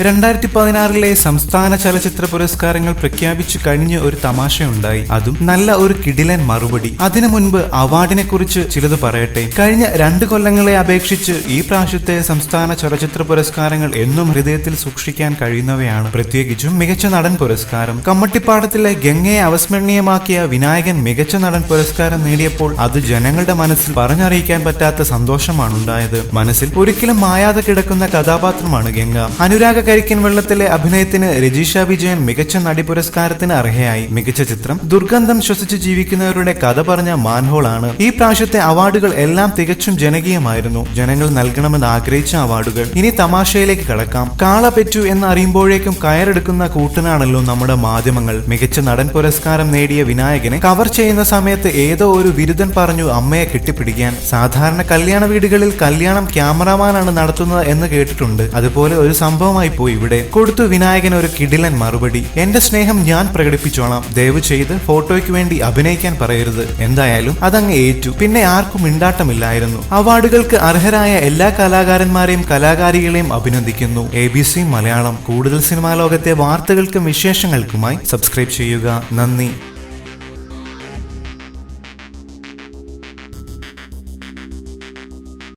രണ്ടായിരത്തി പതിനാറിലെ സംസ്ഥാന ചലച്ചിത്ര പുരസ്കാരങ്ങൾ പ്രഖ്യാപിച്ചു കഴിഞ്ഞ ഒരു തമാശയുണ്ടായി. അതും നല്ല ഒരു കിടിലൻ മറുപടി. അതിനു മുൻപ് അവാർഡിനെ കുറിച്ച് ചിലത് പറയട്ടെ. കഴിഞ്ഞ രണ്ട് കൊല്ലങ്ങളെ അപേക്ഷിച്ച് ഈ പ്രാവശ്യത്തെ സംസ്ഥാന ചലച്ചിത്ര പുരസ്കാരങ്ങൾ എന്നും ഹൃദയത്തിൽ സൂക്ഷിക്കാൻ കഴിയുന്നവയാണ് പ്രത്യേകിച്ചും മികച്ച നടൻ പുരസ്കാരം. കമ്മട്ടിപ്പാടത്തിലെ ഗംഗയെ അവസ്മരണീയമാക്കിയ വിനായകൻ മികച്ച നടൻ പുരസ്കാരം നേടിയപ്പോൾ അത് ജനങ്ങളുടെ മനസ്സിൽ പറഞ്ഞറിയിക്കാൻ പറ്റാത്ത സന്തോഷമാണ് ഉണ്ടായത് മനസ്സിൽ ഒരിക്കലും മായാതെ കിടക്കുന്ന കഥാപാത്രമാണ് ഗംഗ. അനുരാഗ കരിക്കൻ വെള്ളത്തിലെ അഭിനയത്തിന് രജീഷ വിജയൻ മികച്ച നടി പുരസ്കാരത്തിന് അർഹയായി. മികച്ച ചിത്രം ദുർഗന്ധം ശ്വസിച്ച് ജീവിക്കുന്നവരുടെ കഥ പറഞ്ഞ മാൻഹോൾ ആണ് ഈ പ്രാവശ്യത്തെ അവാർഡുകൾ എല്ലാം തികച്ചും ജനകീയമായിരുന്നു. ജനങ്ങൾ നൽകണമെന്ന് ആഗ്രഹിച്ച അവാർഡുകൾ. ഇനി തമാശയിലേക്ക് കടക്കാം. കാള പെറ്റു എന്ന് അറിയുമ്പോഴേക്കും കയറെടുക്കുന്ന കൂട്ടനാണല്ലോ നമ്മുടെ മാധ്യമങ്ങൾ. മികച്ച നടൻ പുരസ്കാരം നേടിയ വിനായകനെ കവർ ചെയ്യുന്ന സമയത്ത് ഏതോ ഒരു ബിരുദൻ പറഞ്ഞു അമ്മയെ കെട്ടിപ്പിടിക്കാൻ. സാധാരണ കല്യാണ വീടുകളിൽ കല്യാണം ക്യാമറമാനാണ് നടത്തുന്നത് എന്ന് കേട്ടിട്ടുണ്ട്. അതുപോലെ ഒരു സംഭവമായി പോയി ഇവിടെ. കൊടുത്തു വിനായകൻ ഒരു കിടിലൻ മറുപടി. എന്റെ സ്നേഹം ഞാൻ പ്രകടിപ്പിച്ചോളാം. ദയവ് ചെയ്ത് ഫോട്ടോയ്ക്ക് വേണ്ടി അഭിനയിക്കാൻ പറയരുത്. എന്തായാലും അതങ്ങ് ഏറ്റു. പിന്നെ ആർക്കും മിണ്ടാട്ടമില്ലായിരുന്നു. അവാർഡുകൾക്ക് അർഹരായ എല്ലാ കലാകാരന്മാരെയും കലാകാരികളെയും അഭിനന്ദിക്കുന്നു. A B C Malayalam. കൂടുതൽ സിനിമാ ലോകത്തെ വാർത്തകൾക്കും വിശേഷങ്ങൾക്കുമായി സബ്സ്ക്രൈബ് ചെയ്യുക. നന്ദി.